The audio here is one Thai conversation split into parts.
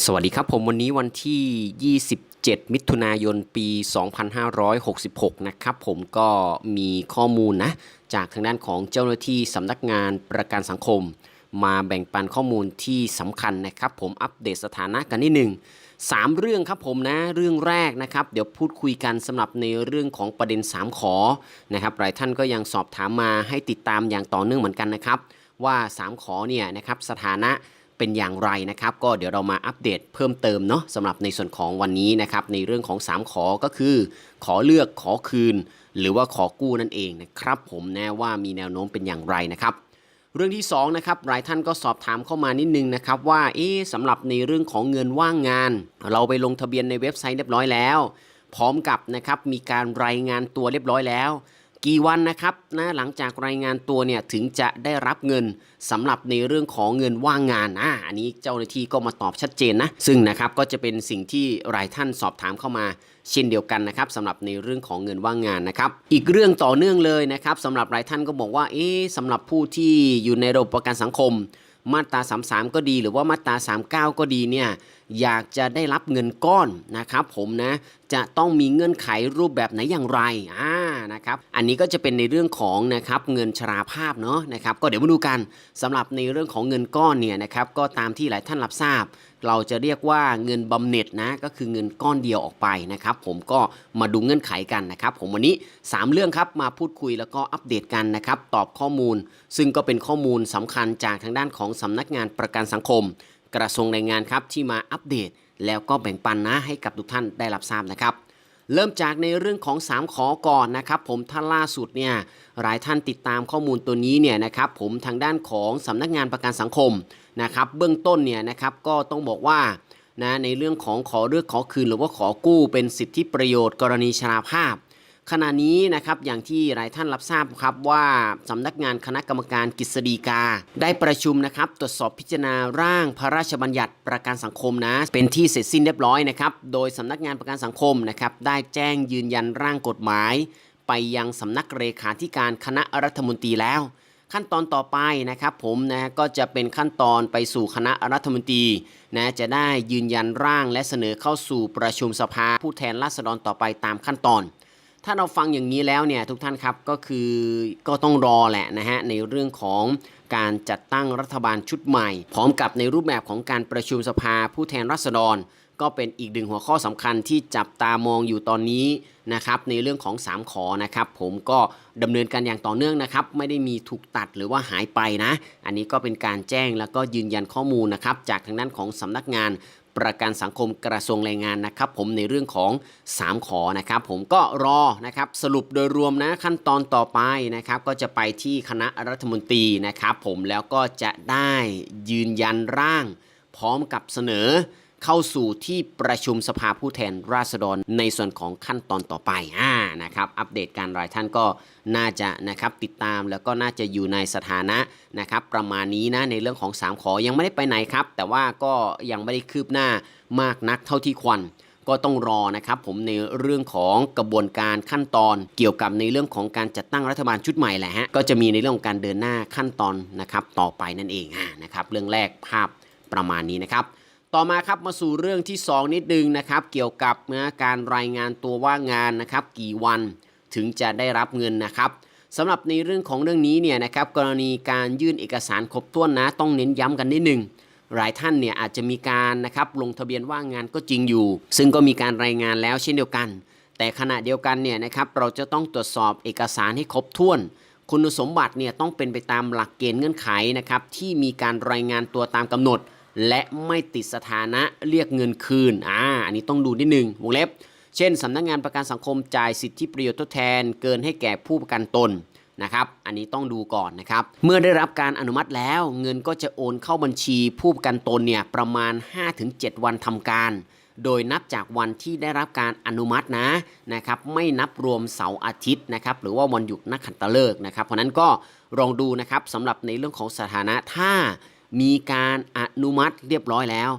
สวัสดีครับผมวันนี้วันที่ 27 มิถุนายนปี 2566 นะครับผมก็มีข้อมูลนะ จากทางด้านของเจ้าหน้าที่สำนักงานประกันสังคม มาแบ่งปันข้อมูลที่สำคัญนะครับ ผมอัปเดตสถานะกันนิดหนึ่งสามเรื่องครับผมนะเรื่องแรกนะครับ เดี๋ยวพูดคุยกันสำหรับในเรื่องของประเด็น 3 ขอนะครับหลายท่านก็ยังสอบถามมาให้ติดตามอย่างต่อเนื่องเหมือนกันนะครับ ว่า 3 ขอเนี่ยนะครับสถานะ เป็นอย่างไรนะครับก็เดี๋ยวเรามาอัปเดตเพิ่มเติมเนาะสำหรับในส่วนของวันนี้นะครับในเรื่องของ 3 ขอก็คือ ขอเลือกขอคืน หรือว่าขอกู้นั่นเองนะครับผมแน่ว่ามีแนวโน้มเป็นอย่างไรนะครับเรื่องที่2นะครับหลายท่านก็สอบถามเข้ามานิดนึงนะครับว่าเอ๊ะสำหรับในเรื่องของเงินว่างงาน เราไปลงทะเบียนในเว็บไซต์เรียบร้อยแล้ว พร้อมกับนะครับมีการรายงานตัวเรียบร้อยแล้ว กี่วันนะครับนะหลังจากรายงานตัวเนี่ยถึงจะได้รับเงินสำหรับในเรื่องของเงินว่างงานอ่าอันนี้เจ้าหน้าที่ก็มาตอบชัดเจนนะซึ่งนะครับก็จะเป็นสิ่งที่หลายท่านสอบถามเข้ามาเช่นเดียวกันนะครับสำหรับในเรื่องของเงินว่างงานนะครับ อีกเรื่องต่อเนื่องเลยนะครับสำหรับหลายท่านก็บอกว่าเอ๊ะสำหรับผู้ที่อยู่ในระบบประกันสังคม มาตรา 33 ก็ดี หรือว่ามาตรา 39 ก็ดีเนี่ยอยากจะได้รับเงินก้อนนะครับ ผมนะจะต้องมีเงื่อนไขรูปแบบไหนอย่างไรอ่า นะครับอันนี้ก็จะเป็นในเรื่องของนะครับเงินชราภาพเนาะนะครับก็เดี๋ยวมาดูกันสำหรับในเรื่องของเงินก้อนเนี่ยนะครับก็ตามที่หลายท่านรับทราบ เราจะเรียกว่าเงินบำเหน็จนะก็คือเงินก้อนเดียวออกไปนะครับผมก็มาดูเงื่อนไขกันนะครับผมวันนี้ 3 เรื่องครับมาพูดคุยแล้วก็อัปเดตกันนะครับตอบข้อมูล ซึ่งก็เป็นข้อมูลสำคัญจากทางด้านของสำนักงานประกันสังคม กระทรวงแรงงานครับที่มาอัปเดตแล้วก็แบ่งปันนะให้กับทุกท่านได้รับทราบนะครับ เริ่มจากในเรื่องของ 3 ขอก่อนนะครับ ผมท่านล่าสุดเนี่ยหลายท่านติดตามข้อมูลตัวนี้เนี่ยนะครับผมทางด้านของสำนักงานประกันสังคมนะครับ เบื้องต้นเนี่ยนะครับก็ต้องบอกว่านะในเรื่องของขอเลือกขอคืนหรือว่าขอกู้เป็นสิทธิประโยชน์กรณีชราภาพ ขณะนี้นะครับอย่างที่หลายท่านรับทราบครับว่าสำนักงานคณะกรรมการกฤษฎีกา ได้ประชุมนะครับตรวจสอบพิจารณาร่างพระราชบัญญัติประกันสังคมนะ เป็นที่เสร็จสิ้นเรียบร้อยนะครับโดยสำนักงานประกันสังคมนะครับได้แจ้งยืนยันร่างกฎหมาย ไปยังสำนักเลขาธิการคณะรัฐมนตรีแล้ว ขั้นตอนต่อไปนะครับผมนะก็จะเป็นขั้นตอนไปสู่คณะรัฐมนตรีนะจะได้ยืนยันร่างและเสนอเข้าสู่ประชุมสภาผู้แทนราษฎรต่อไปตามขั้นตอน ถ้าเราฟังอย่างนี้แล้วเนี่ยทุกท่านครับก็คือก็ต้องรอแหละนะฮะในเรื่องของการจัดตั้งรัฐบาลชุดใหม่ พร้อมกับในรูปแบบของการประชุมสภาผู้แทนราษฎร ก็เป็นอีกหนึ่งหัวข้อสำคัญที่จับตามองอยู่ตอนนี้นะครับในเรื่องของ 3 ขอนะครับผมก็ดำเนินการอย่างต่อเนื่องนะครับไม่ได้มีถูกตัดหรือว่าหายไปนะ อันนี้ก็เป็นการแจ้งแล้วก็ยืนยันข้อมูลนะครับจากทางด้านของสำนักงาน ประกันสังคมกระทรวงแรงงานนะครับ ผมในเรื่องของ 3 ขอนะครับ ผมก็รอนะครับสรุปโดยรวมนะขั้นตอนต่อไปนะครับ ก็จะไปที่คณะรัฐมนตรีนะครับ ผมแล้วก็จะได้ยืนยันร่าง พร้อมกับเสนอ เข้าสู่ที่ประชุมสภาผู้แทนราษฎรในส่วนของขั้นตอนต่อไปอ่านะครับอัปเดตการรายท่านก็น่าจะนะครับติดตามแล้วก็น่าจะอยู่ในสถานะนะครับประมาณนี้นะในเรื่องของ 3 ขอยังไม่ได้ไปไหนครับ แต่ว่าก็ยังไม่ได้คืบหน้ามากนักเท่าที่ควรก็ต้องรอนะครับผมในเรื่องของกระบวนการขั้นตอน เกี่ยวกับในเรื่องของการจัดตั้งรัฐบาลชุดใหม่แหละฮะก็จะมีในเรื่องของการเดินหน้าขั้นตอนนะครับต่อไปนั่นเองนะครับเรื่องแรกภาพประมาณนี้นะครับ ต่อมาครับมาสู่เรื่องที่ 2 นิดนึงนะครับเกี่ยวกับนะการรายงานตัวว่างานนะครับกี่วันถึงจะได้รับเงินนะครับสำหรับในเรื่องของเรื่องนี้เนี่ยนะครับกรณีการยื่นเอกสารครบถ้วนนะต้องเน้นย้ำกันนิดนึงหลายท่านเนี่ยอาจจะมีการนะครับลงทะเบียนว่างงานก็จริงอยู่ ซึ่งก็มีการรายงานแล้วเช่นเดียวกัน แต่ขณะเดียวกันเนี่ยนะครับเราจะต้องตรวจสอบเอกสารให้ครบถ้วน คุณสมบัติเนี่ยต้องเป็นไปตามหลักเกณฑ์เงื่อนไขนะครับที่มีการรายงานตัวตามกำหนด และไม่ติดสถานะเรียกเงินคืน อ่า อันนี้ต้องดูนิดนึง วงเล็บ เช่นสำนักงานประกันสังคมจ่ายสิทธิประโยชน์ทดแทน เกินให้แก่ผู้ประกันตนนะครับ อันนี้ต้องดูก่อนนะครับ เมื่อได้รับการอนุมัติแล้ว เงินก็จะโอนเข้าบัญชีผู้ประกันตนเนี่ยประมาณ 5-7 วันทำการ โดยนับจากวันที่ได้รับการอนุมัตินะนะครับ ไม่นับรวมเสาร์อาทิตย์นะครับ หรือว่าวันหยุดนักขัตฤกษ์นะครับ เพราะนั้นก็ลองดูนะครับสำหรับในเรื่องของสถานะถ้า มีการอนุมัติเรียบร้อยแล้ว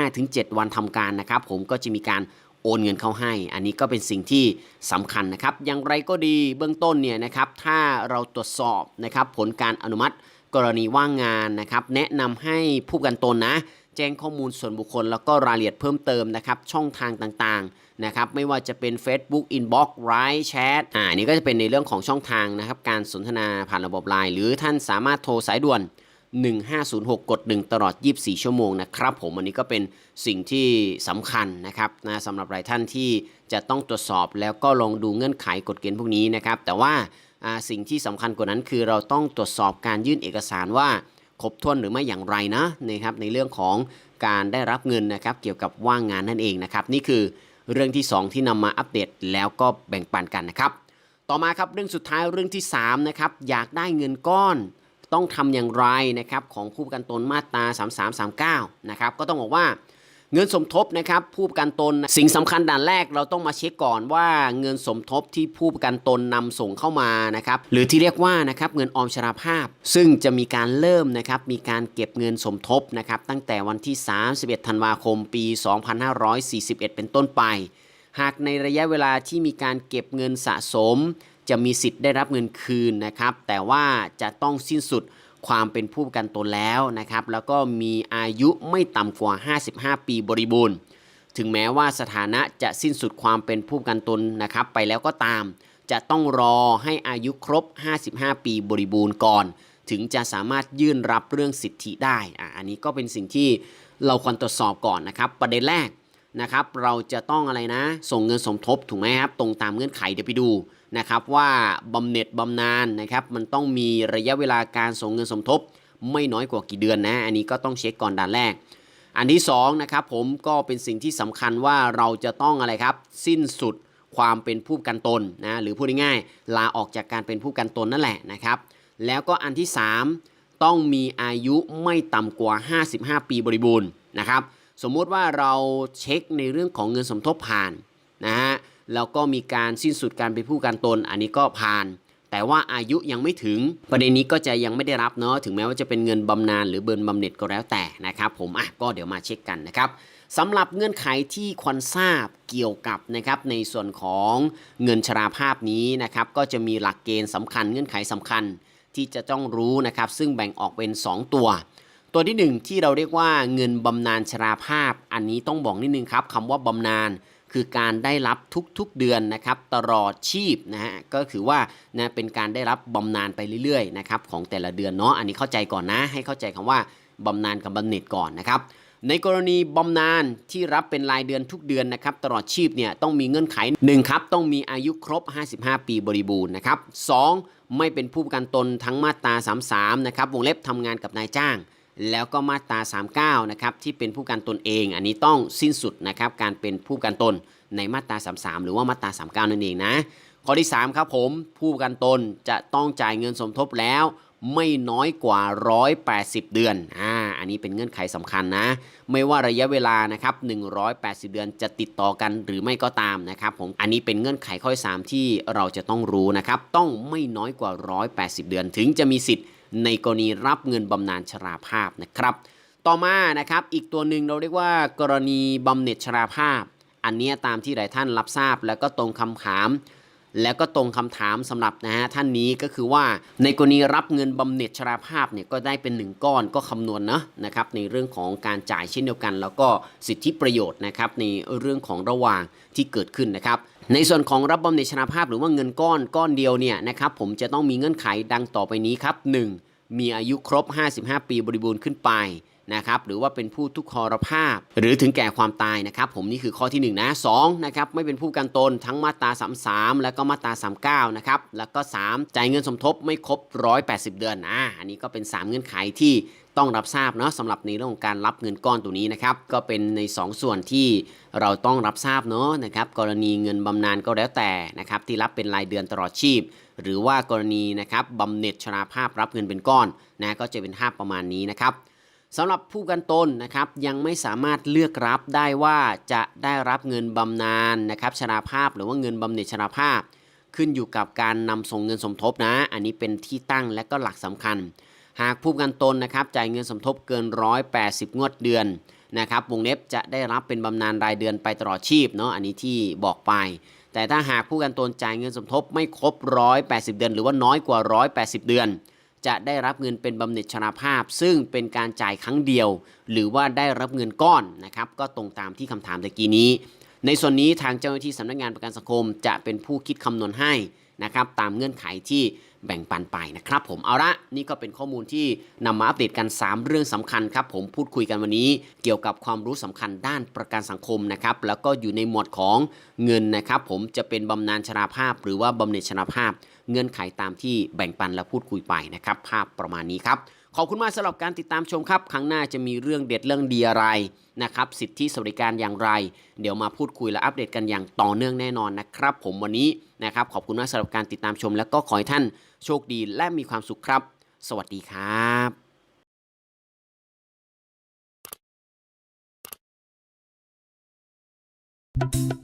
5-7 วันทำการนะครับ ผมก็จะมีการโอนเงินเข้าให้ อันนี้ก็เป็นสิ่งที่สำคัญนะครับ อย่างไรก็ดีเบื้องต้นเนี่ยนะครับ ถ้าเราตรวจสอบนะครับผลการอนุมัติกรณีว่างงานนะครับ แนะนำให้ผู้กันตนนะ แจ้งข้อมูลส่วนบุคคล แล้วก็รายละเอียดเพิ่มเติมนะครับ ช่องทางต่างๆนะครับ ไม่ว่าจะเป็น Facebook Inbox Line Chat อ่าอันนี่ก็จะเป็นในเรื่องของช่องทางนะครับ การสนทนาผ่านระบบไลน์หรือท่านสามารถโทรสายด่วน 1506 กด 1 ตลอด 24 ชั่วโมงนะครับ ผมอันนี้ก็เป็นสิ่งที่สำคัญนะครับนะสำหรับหลายท่านที่จะต้องตรวจสอบแล้วก็ลองดูเงื่อนไขกฎเกณฑ์พวกนี้นะครับ แต่ว่าสิ่งที่สำคัญกว่านั้นคือเราต้องตรวจสอบการยื่นเอกสารว่าครบถ้วนหรือไม่อย่างไรนะนะครับในเรื่องของการได้รับเงินนะครับเกี่ยวกับว่างงานนั่นเองนะครับนี่คือเรื่องที่ 2 ที่นำมาอัปเดตแล้วก็แบ่งปันกันนะครับ ต่อมาครับเรื่องสุดท้ายเรื่องที่3นะครับอยากได้เงินก้อน ต้องทำอย่างไรนะครับของผู้ประกันตนมาตรา 3339 นะครับก็ต้องบอกว่าเงินสมทบนะครับผู้ประกันตนสิ่งสำคัญด่านแรกเราต้องมาเช็คก่อนว่าเงินสมทบที่ผู้ประกันตนนำส่งเข้ามานะครับหรือที่เรียกว่านะครับเงินออมชราภาพ ซึ่งจะมีการเริ่มนะครับมีการเก็บเงินสมทบนะครับตั้งแต่วันที่ 31 ธันวาคม ปี 2541 เป็นต้นไป หากในระยะเวลาที่มีการเก็บเงินสะสม จะมีสิทธิ์ได้รับเงินคืนนะครับ แต่ว่าจะต้องสิ้นสุดความเป็นผู้ประกันตนแล้วนะครับ แล้วก็มีอายุไม่ต่ำกว่า 55 ปีบริบูรณ์ ถึงแม้ว่าสถานะจะสิ้นสุดความเป็นผู้ประกันตนนะครับ ไปแล้วก็ตาม จะต้องรอให้อายุครบ 55 ปีบริบูรณ์ก่อน ถึงจะสามารถยื่นรับเรื่องสิทธิได้อะอันนี้ก็เป็นสิ่งที่เราควรตรวจสอบก่อนนะครับ ประเด็นแรก นะครับเราจะต้องอะไรนะ ส่งเงินสมทบถูกไหมครับตรงตามเงื่อนไขเดี๋ยวไปดูนะครับว่าบำเหน็จบำนาญนะครับมันต้องมีระยะเวลาการส่งเงินสมทบ ไม่น้อยกว่ากี่เดือนนะ อันนี้ก็ต้องเช็คก่อนด่านแรก อันที่2นะครับผมก็เป็นสิ่งที่สำคัญว่าเราจะต้องอะไรครับ สิ้นสุดความเป็นผู้กันตนนะหรือพูดง่ายๆลาออกจากการเป็นผู้กันตนนั่นแหละนะครับ แล้วก็อันที่ 3 ต้องมีอายุไม่ต่ำกว่า 55 ปีบริบูรณ์นะครับ สมมุติว่าเราเช็คในเรื่องของเงินสมทบผ่านนะฮะแล้วก็มีการสิ้นสุดการเป็นผู้กันตน อันนี้ก็ผ่าน แต่ว่าอายุยังไม่ถึงประเด็นนี้ก็จะยังไม่ได้รับเนาะถึงแม้ว่าจะเป็นเงินบำนาญหรือเบิร์นบำเหน็จก็แล้วแต่นะครับผมอะก็เดี๋ยวมาเช็คกันนะครับสำหรับเงื่อนไขที่ควรทราบเกี่ยวกับนะครับในส่วนของเงินชราภาพนี้นะครับก็จะมีหลักเกณฑ์สำคัญเงื่อนไขสำคัญที่จะต้องรู้นะครับซึ่งแบ่งออกเป็น 2 ตัว ตัวที่ 1 ที่เราเรียกว่าเงินบำนาญชราภาพ อันนี้ต้องบอกนิดนึงครับคำว่าบำนาญคือการได้รับทุกๆเดือนนะครับตลอดชีพนะฮะก็คือว่านะเป็นการได้รับบำนาญไปเรื่อยๆนะครับของแต่ละเดือนเนาะอันนี้เข้าใจก่อนนะ ให้เข้าใจคำว่าบำนาญกับบำเหน็จก่อนนะครับในกรณีบำนาญที่รับเป็นรายเดือนทุกเดือนนะครับตลอดชีพเนี่ยต้องมีเงื่อนไข1ครับต้องมีอายุครบ 55 ปีบริบูรณ์นะครับ2ไม่เป็นผู้ประกันตนทั้งมาตรา 33นะครับวงเล็บทำงานกับนายจ้าง แล้วก็มาตรา 39 นะครับที่เป็นผู้กันตนเอง อันนี้ต้องสิ้นสุดนะครับการเป็นผู้กันตนในมาตรา 33 หรือว่ามาตรา 39 นั่นเองนะ ข้อที่ 3 ครับผมผู้กันตนจะต้องจ่ายเงินสมทบแล้วไม่น้อยกว่า 180 เดือน อ่า อันนี้เป็นเงื่อนไขสำคัญนะ ไม่ว่าระยะเวลานะครับ 180 เดือนจะติดต่อกันหรือไม่ก็ตามนะครับผม อันนี้เป็นเงื่อนไขข้อ3ที่เราจะต้องรู้นะครับ ต้องไม่น้อยกว่า 180 เดือน ถึงจะมีสิทธิ์ ในกรณีรับเงินบำนาญชราภาพนะครับ ต่อมานะครับอีกตัวหนึ่งเราเรียกว่ากรณีบำเหน็จชราภาพ อันเนี้ยตามที่หลายท่านรับทราบ แล้วก็ตรงคำถาม แล้วก็ตรงคำถามสำหรับนะฮะท่านนี้ก็คือว่าในกรณีรับเงินบำเหน็จชราภาพเนี่ยก็ได้เป็นหนึ่งก้อนก็คำนวณนะนะครับในเรื่องของการจ่ายเช่นเดียวกัน แล้วก็สิทธิประโยชน์นะครับในเรื่องของระหว่างที่เกิดขึ้นนะครับในส่วนของรับบำเหน็จชราภาพหรือว่าเงินก้อนก้อนเดียวเนี่ยนะครับผมจะต้องมีเงื่อนไขดังต่อไปนี้ครับ 1. มีอายุครบ 55 ปีบริบูรณ์ขึ้นไป นะครับหรือว่าเป็นผู้ทุกขรภาพ หรือถึงแก่ความตายนะครับ ผมนี่คือข้อที่1นนะ2นะครับไม่เป็นผู้กันตนทั้งมาตรา33 แล้วก็มาตรา 39นะครับแล้วก็ 3 จ่ายเงินสมทบไม่ครบ 180 เดือนอ่าอันนี้ก็เป็น 3 เงื่อนไขที่ต้องรับทราบเนาะสำหรับในเรื่องของการรับเงินก้อนตัวนี้นะครับก็เป็นใน 2 ส่วนที่เราต้องรับทราบเนาะนะครับกรณีเงินบำนาญก็แล้วแต่นะครับที่รับเป็นรายเดือนตลอดชีพ หรือว่ากรณีนะครับบำเหน็จชราภาพรับเงินเป็นก้อนนะก็จะเป็นภาพประมาณนี้นะครับ สำหรับผู้กันตนนะครับยังไม่สามารถเลือกรับได้ว่าจะได้รับเงินบำนาญนะครับชราภาพหรือว่าเงินบำเหน็จชราภาพ ขึ้นอยู่กับการนำส่งเงินสมทบนะ อันนี้เป็นที่ตั้งและก็หลักสำคัญ หากผู้กันตนนะครับจ่ายเงินสมทบเกิน 180 งวดเดือนนะครับวงเล็บจะได้รับเป็นบำนาญรายเดือนไปตลอดชีพเนาะอันนี้ที่บอกไป แต่ถ้าหากผู้กันตนจ่ายเงินสมทบไม่ครบ 180 เดือน หรือว่าน้อยกว่า 180 เดือน จะได้รับเงินเป็นบำเหน็จชราภาพ ซึ่งเป็นการจ่ายครั้งเดียว หรือว่าได้รับเงินก้อนนะครับ ก็ตรงตามที่คำถามตะกี้นี้ ในส่วนนี้ทางเจ้าหน้าที่สำนักงานประกันสังคม จะเป็นผู้คิดคำนวณให้นะครับ ตามเงื่อนไขที่ แบ่งปันไปนะครับผมเอาละนี่ก็เป็นข้อมูลที่นำมาอัปเดตกัน 3 เรื่องสำคัญครับผมพูดคุยกันวันนี้ เกี่ยวกับความรู้สำคัญด้านประกันสังคมนะครับแล้วก็อยู่ในหมวดของเงินนะครับผมจะเป็นบำนาญชราภาพ หรือว่าบำเหน็จชราภาพ เงื่อนไขตามที่แบ่งปันและพูดคุยไปนะครับภาพประมาณนี้ครับ ขอบคุณมากสำหรับการติดตามชมครับ ครั้งหน้าจะมีเรื่องเด็ดเรื่องดีอะไรนะครับ สิทธิสวัสดิการอย่างไร เดี๋ยวมาพูดคุยและอัปเดตกันอย่างต่อเนื่องแน่นอนนะครับ ผมวันนี้นะครับ ขอบคุณมากสำหรับการติดตามชม แล้วก็ขอให้ท่านโชคดีและมีความสุขครับ สวัสดีครับ